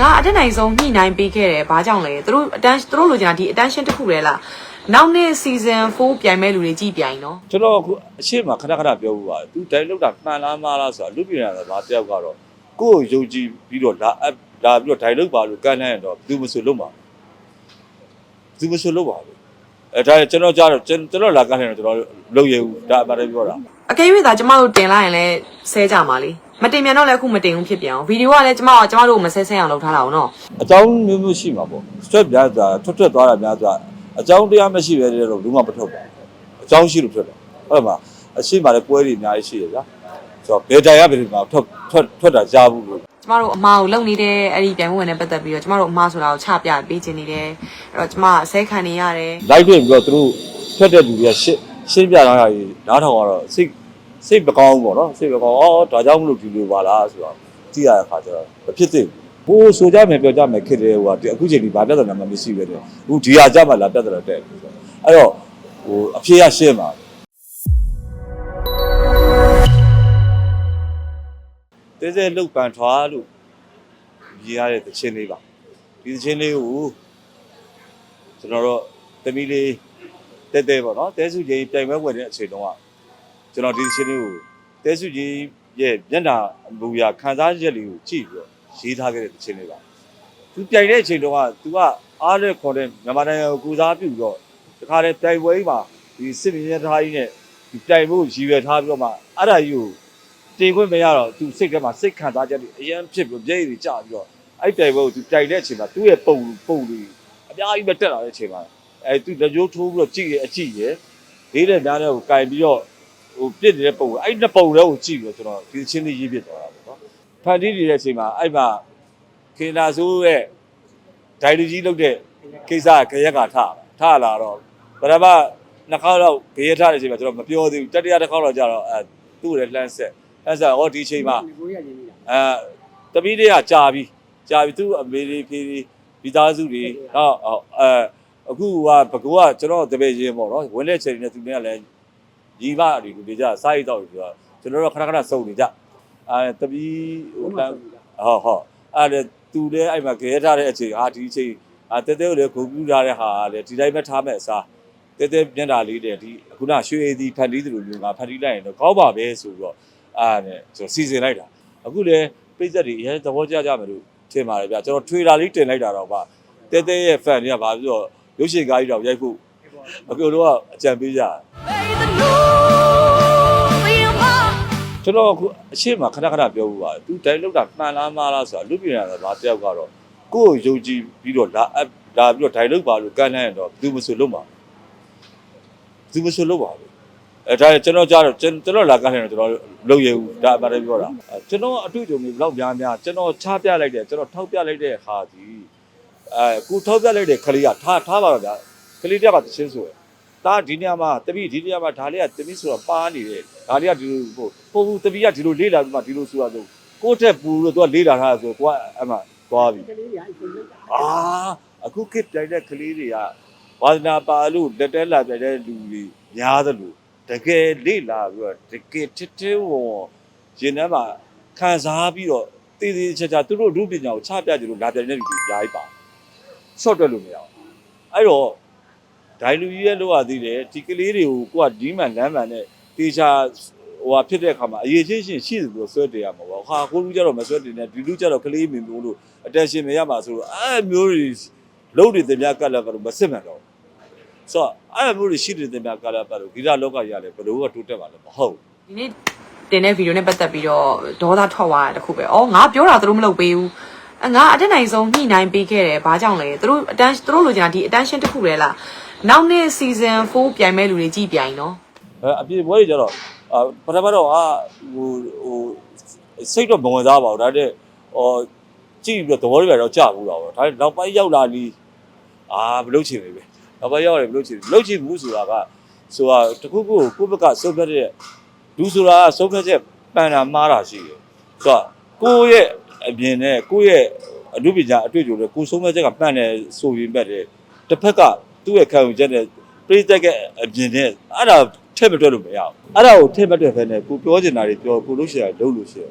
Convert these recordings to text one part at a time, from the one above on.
ငါအတက်နိုင်ဆုံးညှိနှိုင်းပေးခဲ့တယ်ဘာကြောင့်လဲသူတို့အတန်းသူတို့လိုချင်တာဒီ attention တစ်ခုလဲလားနောက်နေ့ season 4ပြိုင်မဲ့လူတွေကြည့်ပြိုင်နော်ကျွန်တော်အခုအရှိမခဏခဏပြောဘူးပါသူဒိုင်လောက်တာမှန်လားမှားလားဆိုတာလူပြည်နေတာဘာတယောက်ကတော့ကိုယ့်ကိုယုံကြည်ပြီးတော့လာအပ်လာပြီးတော့ဒိုင်လောက်ပါလို့ကန့်လန့်ရတော့ဘယ်သူမဆိုလုံးပါဘယ်သူမဆိုလုံးပါဘူးအဲဒါကျွန်တော်ကြားတော့ကျွန်တော်လာကန့်လန့်တော့ကျွန်တော်လုံရဘူးဒါအမှန်တည်းပြောတာ အကယ်၍သာကျမတို့တင်လိုက်ရင်လည်းဆဲကြမှာလေမတင်မြန်တော့လည်းအခုမတင်ဘူးဖြစ်ပြန်အောင်ဗီဒီယိုကလည်းကျမကကျမတို့ကိုမဆဲဆဲအောင်လုပ်ထားတာအောင်နော်အကြောင်းမျိုးမျိုးရှိမှာပေါ့ stress များစွာထွက်ထွက်သွားတာများစွာအကြောင်းတရားမရှိပဲတဲ့တော့ဘူးမှမထုတ်ဘူးအကြောင်းရှိလို့ထွက်တယ်ဟုတ်မှာအရှိမှလည်းပွဲတွေအများကြီးရှိရဗျာဆိုတော့ဘယ်တိုင်ရဘယ်ဒီမှာထွက်ထွက်ထွက်တာကြားဘူးလို့ကျမတို့အမားကိုလုံနေတဲ့အဲ့ဒီပြိုင်ပွဲဝင်နဲ့ပတ်သက်ပြီးတော့ကျမတို့အမားဆိုတာကိုချပြပေးခြင်းနေတယ်အဲ့တော့ကျမအဆဲခံနေရတယ်လိုက်တွေ့ပြီးတော့သူတို့ထွက်တဲ့လူတွေကရှင်းရှင်းပြတာကြီးနားထောင်တော့စိတ် စိတ်မကောင်းဘူးပေါ့နော်စိတ်မကောင်းအော်ဒါကြောင့်မလို့ဒီလိုပါလားဆိုတော့ကြည့်ရတဲ့အခါကျတော့မဖြစ်သေးဘူးဟိုဆိုကြမယ်ပြောကြမယ်ခက်တယ်ဟိုကအခုချိန်ဒီဘာပြဿနာမှမရှိပဲတဲ့အခုဒီဟာကြမှာလာပြဿနာတဲ့အဲ့တော့ဟိုအဖြေရရှင်းပါတဲတဲလုတ်ပန်ထွားလို့ရေးရတဲ့သချင်းလေးပါဒီသချင်းလေးကိုကျွန်တော်တို့တမီးလေးတဲတဲပေါ့နော်တဲစုကြီးပြိုင်ပွဲဝင်တဲ့အချိန်တုန်းက ကျွန်တော်ဒီသချင်းလေးကိုတဲစုကြီးရဲ့မျက်နှာအမူအရာခံစားချက်လေးကိုကြည့်ပြီးတော့ရေးထားခဲ့တဲ့သချင်းလေးပါသူပြိုင်တဲ့အချိန်တုန်းကသူကအားနဲ့ခေါ်တဲ့မြန်မာနိုင်ငံကိုကူစားပြုပြီးတော့တခါတည်းပြိုင်ပွဲမှာဒီစစ်မြေသားကြီးနဲ့ဒီပြိုင်ဖို့ရည်ရွယ်ထားပြီးတော့မှအဲ့ဒါကြီးကိုတင်ခွင့်မရတော့သူစိတ်ထဲမှာစိတ်ခံစားချက်တွေအရင်ဖြစ်ပြီးမျက်ရည်တွေကျပြီးတော့အဲ့တိုင်ဘက်ကိုသူတိုင်တဲ့အချိန်မှာသူ့ရဲ့ပုံပုံတွေအများကြီးပဲတက်လာတဲ့အချိန်မှာအဲသူလက်ကျိုးထိုးပြီးတော့ကြည့်ရအကြည့်ရလေးတဲ့နားတဲ့ကိုကင်ပြီးတော့ ဟိုပြစ်နေတဲ့ပုံအဲ့နှစ်ပုံလေးကိုကြည့်ပြီးတော့ကျွန်တော်ဒီချင်းလေးရေးပြသွားတာပေါ့နော်ဖန်တီးနေတဲ့အချိန်မှာအဲ့မှာခင်လာဆိုးရဲ့ဒိုင်လူကြီးလုပ်တဲ့ကိစ္စခရက်ကထထလာတော့ဗရမနှစ်ခေါက်တော့ခရက်ထတဲ့အချိန်မှာကျွန်တော်မပြောသေးဘူးတတိယတစ်ခေါက်တော့ကြာတော့အဲသူ့ရဲ့လှမ်းဆက်အဲ့ဆိုဟောဒီချိန်မှာကိုရရင်းနေတာအဲတပီးတွေကကြာပြီကြာပြီသူအမေလေးဖေးလေးမိသားစုတွေတော့အဲအခုကဘကူကကျွန်တော်တပည့်ချင်းပေါ့နော်ဝင်တဲ့ချိန်နဲ့သူတွေကလည်း ညီမတွေလူတွေကြစားရတော့ပြီးတော့ကျွန်တော်တို့ခဏခဏစုံနေကြအဲတပီးဟိုတန်းဟောဟောအဲသူလည်းအဲ့မှာခဲထားတဲ့အချိန်ဟာဒီအချိန်အာတဲတဲကိုလည်းဂုံပြူထားတဲ့ဟာလည်းဒီတိုင်းပဲထားမဲ့အစားတဲတဲမျက်နှာလေးတဲ့ဒီခုနရွှေအသည်ဖန်တီးသူလိုမျိုးကဖန်တီးလိုက်ရင်တော့ကောင်းပါပဲဆိုပြီးတော့အားနဲ့ကျွန်တော်စီစဉ်လိုက်တာအခုလည်းပြိသက်တွေအရင်သဘောကျကြမယ်လို့ထင်ပါတယ်ဗျာကျွန်တော်ထွေတာလေးတင်လိုက်တာတော့ဗျတဲတဲရဲ့ fan တွေကဘာဖြစ်လို့ရုပ်ရှင်ကားကြီးတော့ရိုက်ဖို့အခုတော့အကြံပေးကြတယ် ကျွန်တော်အခုအရှိမခဏခဏပြောဘူးပါသူဒိုင်လောက်တာမှန်လားမှားလားဆိုတာလူပြည်နေတာဘာတယောက်ကတော့ကိုယ့်ကိုယုံကြည်ပြီးတော့လာအပ်လာပြီးတော့ဒိုင်လောက်ပါလို့ကန့်လန့်ရတော့ဘယ်သူမဆိုလုံးပါဘယ်သူမဆိုလုံးပါဘူးအဲဒါကျွန်တော်ကြားတော့ကျွန်တော်လာကန့်လန့်တော့ကျွန်တော်လုံရဘူးဒါအမှန်တည်းပြောတာအဲကျွန်တော်အတွေ့အကြုံတွေဘယ်လောက်များများကျွန်တော်ချပြလိုက်တယ်ကျွန်တော်ထောက်ပြလိုက်တဲ့ဟာဒီအဲကိုထောက်ပြလိုက်တဲ့ခလေးကထားထားပါတော့ဗျာခလေးတယောက်ကသချင်းဆိုရယ် ဒါဒီနေရာမှာတပည့်ဒီနေရာမှာဒါလေးကတပည့်ဆိုတော့ပါနေတယ်ဒါလေးကဒီလိုဟိုပုံဘူးတပည့်ကဒီလိုလေးလာပြီးမှဒီလိုဆိုတာဆိုကိုယ့်ထက်ပူလို့သူကလေးလာထားဆိုတော့သူကအမှသွားပြီကလေးတွေကအဲ့ပုံလိုက်တာအာအခုခေတ်ပြိုင်တဲ့ကလေးတွေကဝါသနာပါလို့လက်တဲလာပြိုင်တဲ့လူတွေများသလိုတကယ်လေးလာပြီးတော့တကယ်ထစ်ထစ်ဝဝရင်ထဲမှာခံစားပြီးတော့တည်တည်ချာချာသူတို့လူပညာကိုချပြကြလို့လာပြိုင်တဲ့လူတွေအများကြီးပါဆော့တွက်လို့မရအောင်အဲ့တော့ ဒိုင်လူကြီးရဲ့လို့ရသေးတယ်ဒီကလေးတွေကိုကိုကဒီမှန်လမ်းမှန်နဲ့တေချာဟိုဟာဖြစ်တဲ့အခါမှာအရေးချင်းချင်းရှိတယ်လို့ဆွဲတင်ရမှာပေါ့ဟာကိုလူကြတော့မဆွဲတင်နဲ့ဒီလူကြတော့ကလေးမင်းမျိုးလို့ attention မရမှာဆိုတော့အဲ့မျိုးတွေလုံးတွေတင်ပြကတ်လာကတော့မစစ်မှန်တော့ဆိုတော့အဲ့မျိုးတွေရှိတယ်တင်ပြကတ်လာတော့ဂီတလောကကြီးရတယ်ဘယ်လိုကတိုးတက်ပါလဲမဟုတ်ဒီနေ့တင်တဲ့ဗီဒီယိုနဲ့ပတ်သက်ပြီးတော့ဒေါသထွက်သွားတာတခုပဲ။အော်ငါပြောတာသူတို့မလုပ်ပေးဘူး။အငါအတက်နိုင်ဆုံးညှိနှိုင်းပေးခဲ့တယ်ဘာကြောင့်လဲသူတို့ attention သူတို့လိုချင်တာဒီ attention တစ်ခုလဲလား နောက်နေ့ season 4ပြိုင်မဲ့လူတွေကြည့်ပြိုင်နော်အဲအပြည့်ပွဲတွေကြတော့အာပထမတော့အာဟိုဟိုစိတ်တော့မဝင်စားပါဘူးဒါတဲ့ဟောကြည့်ပြီးတော့သဘောတွေတော့ကြာဘူးတော့ဒါနောက်ပိုင်းရောက်လာနီးအာမလုပ်ချင်ဘူးပဲနောက်ပိုင်းရောက်တယ်မလုပ်ချင်ဘူးလုပ်ချင်ဘူးဆိုတာကဆိုတာတခုခုကိုကိုယ့်ဘက်ကစုပ်ဖြတ်တဲ့လူဆိုတာကစုပ်ဖြတ်ချက်ပန်တာမှားတာရှိတယ်ဆိုတော့ကိုယ့်ရဲ့အပြင်နဲ့ကိုယ့်ရဲ့အမှုပညာအတွေ့အကြုံနဲ့ကိုယ်ဆုံးဖြတ်ချက်ကမှန်တယ်ဆိုရင်ပဲတစ်ဖက်က သူ့ရဲ့ခံယူချက်နဲ့ပြိတက်ကအပြင်နဲ့အဲ့ဒါထည့်မတွက်လို့မရဘူးအဲ့ဒါကိုထည့်မတွက်ဖဲနဲ့ကိုပြောချင်တာတွေပြောကိုလို့ရှိရလုပ်လို့ရှိရ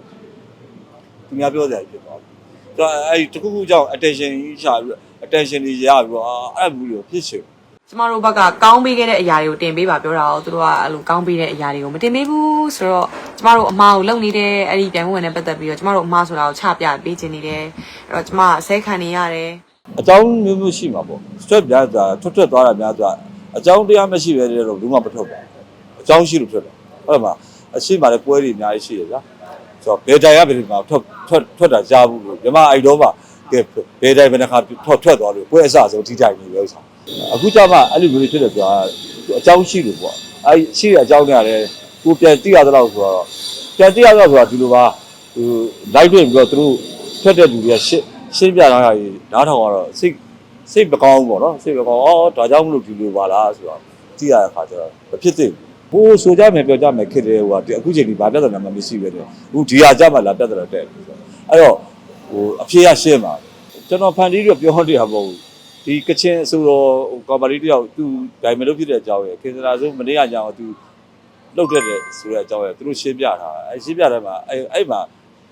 သူများပြောစရာဖြစ်သွားတယ်တော့အဲ့ဒီတစ်ခုခုကြောင့် attention ကြီးရှာပြီးတော့ attention ကြီးရပြီးတော့အာအဲ့ဘူးလို့ဖြစ်ချင်ကျမတို့ဘက်ကကောင်းပေးခဲ့တဲ့အရာတွေကိုတင်ပေးပါပြောတာတော့သူတို့ကအဲ့လိုကောင်းပေးတဲ့အရာတွေကိုမတင်ပေးဘူးဆိုတော့ကျမတို့အမားကိုလုံနေတဲ့အဲ့ဒီပြိုင်ပွဲဝင်နဲ့ပတ်သက်ပြီးတော့ကျမတို့အမားဆိုတာကိုချပြပေးခြင်းနေတယ်အဲ့တော့ကျမအစဲခံနေရတယ် အကြောင်းမျိုးမျိုးရှိမှာပေါ့ stress များစွာထွက်ထွက်သွားတာများစွာအကြောင်းတရားမရှိပဲတဲ့တော့ဘူးမှမထွက်ဘူးအကြောင်းရှိလို့ထွက်တယ်ဟုတ်မှာအရှိမှလည်းပွဲတွေအများကြီးရှိရဗျာဆိုတော့ဘယ်တိုင်ကဘယ်ဒီမှာထွက်ထွက်ထွက်တာကြားဘူးလို့မြမအဲ့တော့မှကဲဘယ်တိုင်ဘယ်နှခါထွက်ထွက်သွားလို့ပွဲအစဆုံးထိတိုင်နေပဲဥစ္စာအခုကျမှအဲ့လိုမျိုးဖြစ်တယ်ဆိုတာအကြောင်းရှိလို့ပေါ့အဲ့ရှိတဲ့အကြောင်းတွေကလည်းကိုပြန်သိရသလောက်ဆိုတော့ပြန်သိရသလောက်ဆိုတာဒီလိုပါဟိုလိုက်တွေ့ပြီးတော့သူတို့ထွက်တဲ့လူတွေကရှင်း ရှင်းပြတာကြီးနားထောင်ကတော့စိတ်စိတ်မကောင်းဘူးပေါ့နော်စိတ်မကောင်းအော်ဒါကြောင့်မလို့ဒီလိုပါလားဆိုတော့ကြည့်ရတဲ့အခါကျတော့မဖြစ်သင့်ဘူးဘိုးဆိုကြမယ်ပြောကြမယ်ခက်တယ်ဟိုကဒီအခုချိန်ဒီဘာပြဿနာမှမရှိပဲတဲ့အခုဒီဟာကြမှာလာပြဿနာတက်တယ်ဆိုတော့အဲ့တော့ဟိုအဖြေရရှင်းပါကျွန်တော်ဖန်တီးပြီးပြောနေတာမဟုတ်ဘူးဒီကချင်အဆိုတော်ဟိုကောင်မလေးတယောက်သူဒိုင်မလို့ဖြစ်တဲ့အကြောင်းရယ်ခင်စရာဆိုမနေ့ကကြောင်သူလှုပ်တဲ့တဲ့ဆိုတဲ့အကြောင်းရယ်သူတို့ရှင်းပြထားအဲရှင်းပြတဲ့မှာအဲ့အဲ့မှာ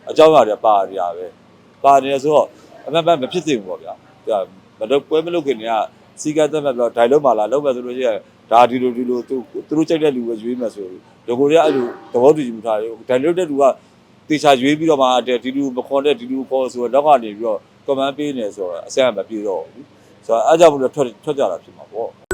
အကြောင်းအရာတွေပါရပဲပါနေဆိုတော့ အမှန်မှန်မဖြစ်သင့်ဘူးပေါ့ဗျာမတော့ပွဲမလုပ်ခင်ကစီကတ်သက်မဲ့ပြောဒိုင်လုံးပါလားလုံးမဲ့ဆိုလို့ရှိရင်ဒါဒီလိုဒီလိုသူသူတို့ကြိုက်တဲ့လူပဲရွေးမယ်ဆိုဒီကိုတွေကအဲ့လိုသဘောတူညီမှုထားတယ်ဒိုင်လုံးတဲ့လူကတေချာရွေးပြီးတော့မှတဲ့ဒီလူမခေါ်တဲ့ဒီလူခေါ်ဆိုတော့တော့ကနေပြီးတော့ကွန်မန့်ပေးနေဆိုတော့အဆင်မပြေတော့ဘူးဆိုတော့အားကြောင့်မလို့ထွက်ထွက်ကြတာဖြစ်မှာပေါ့